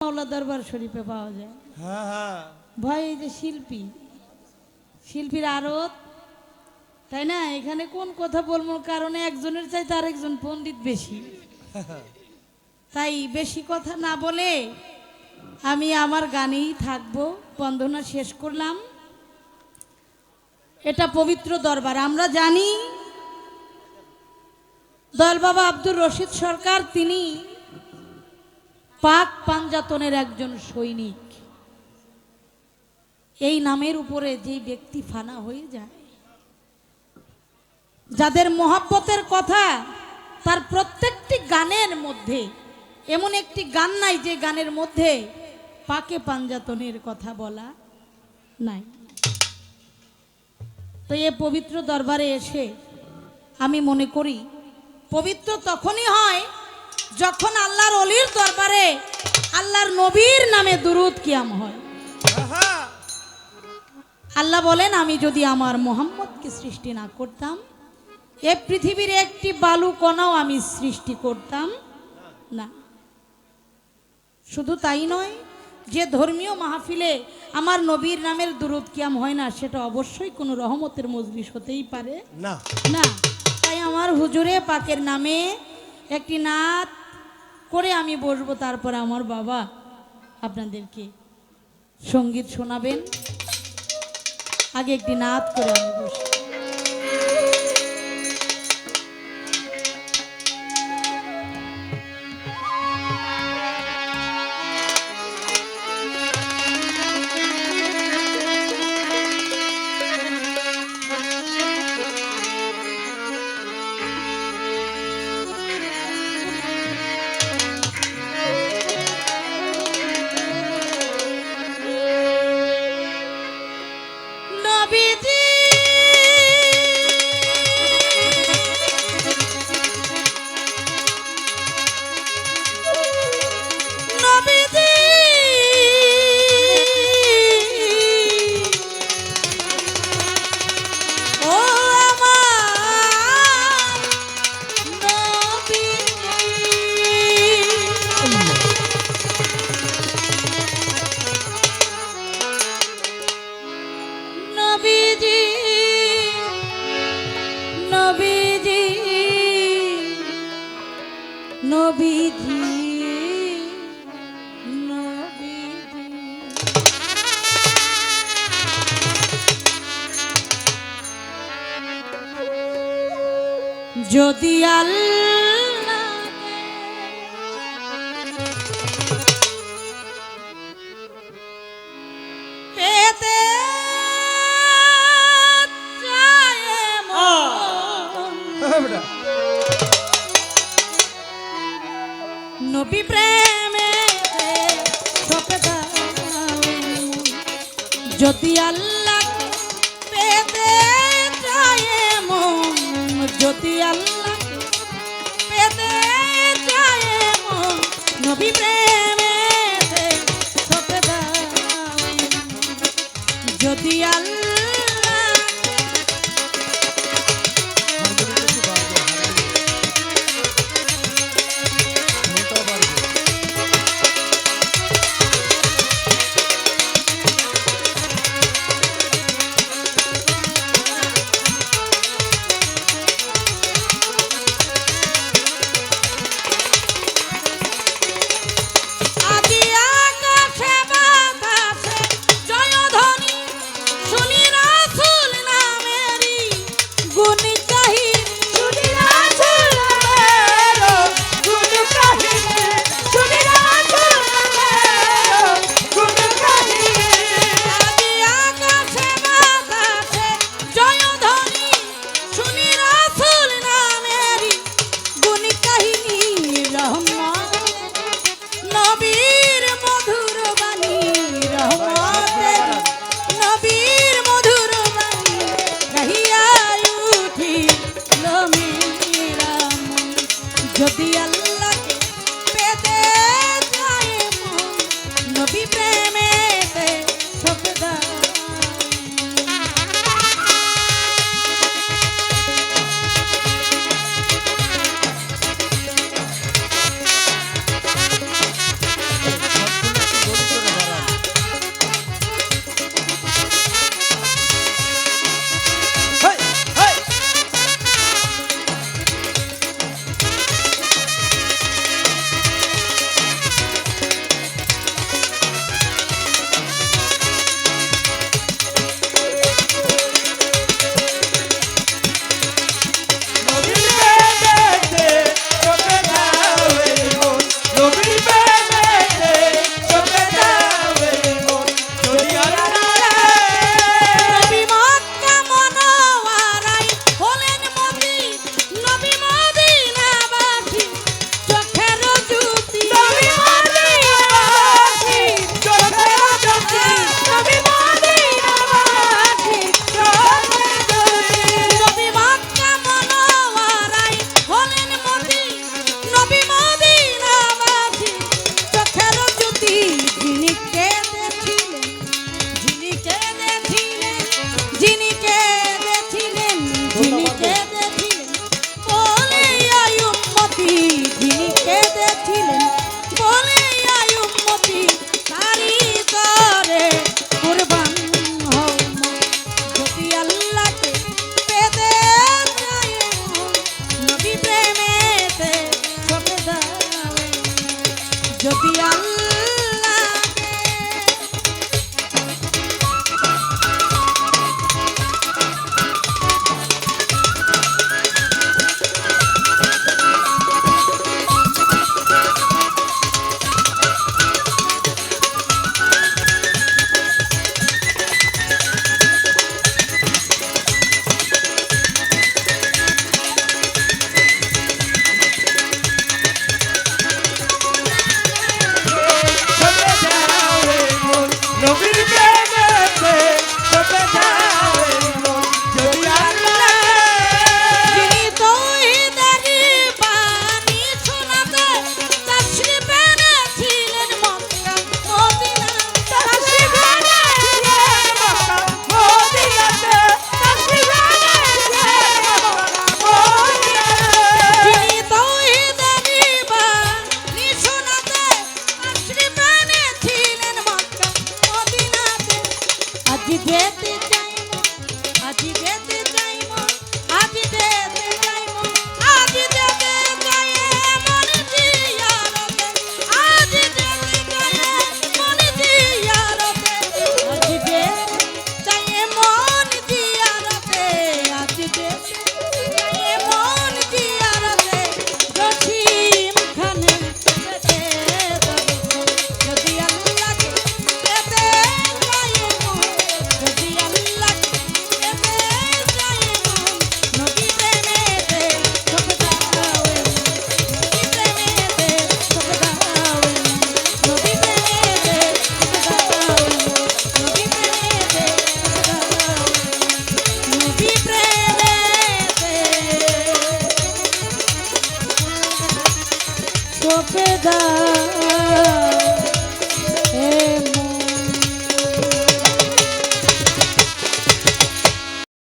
মাওলা দরবার শরীফে পাওয়া যায়। হ্যাঁ হ্যাঁ। ভয় এই যে শিল্পী। শিল্পীর আড়ত তাই না? এখানে কোন কথা বলব? কারণে একজনের চাইতে আরেকজন পণ্ডিত বেশি। তাই বেশি কথা না বলে আমি আমার গানেই থাকব। বন্দনা শেষ করলাম। এটা পবিত্র দরবার। আমরা জানি দয়াল বাবা আব্দুর রশিদ সরকার তিনি পাক পাঞ্জাতনের একজন সৈনিক। এই নামের উপরে যে ব্যক্তি ফানা হয়ে যায়, যাদের মহাব্বতের কথা তার প্রত্যেকটি গানের মধ্যে, এমন একটি গান নাই যে গানের মধ্যে পাকে পাঞ্জাতনের কথা বলা নাই। তো এ পবিত্র দরবারে এসে আমি মনে করি, পবিত্র তখনই হয় যখন আল্লাহর অলির দরবারে আল্লাহর নবীর নামে দুরুদ কিয়াম হয়। আল্লাহ বলেন আমি যদি আমার মোহাম্মদকে সৃষ্টি না করতাম এ পৃথিবীর একটি বালু কণাও আমি সৃষ্টি করতাম না। শুধু তাই নয় যে ধর্মীয় মাহফিলে আমার নবীর নামের দুরুদ কিয়াম হয় না সেটা অবশ্যই কোনো রহমতের মজলিস হতেই পারে। না। না। তাই আমার হুজুরে পাকের নামে একটি নাত করে আমি বসবো, তারপর আমার বাবা আপনাদেরকে সংগীত শোনাবেন। আগে একটি নাচ করে আমি বসি। নবীজি যদি আল্লাহ যদি আল্লাহ পেতে চায় মন যদি আল্লাহ পেতে চায় মন নবী প্রেমে যদি You Di Betty. दा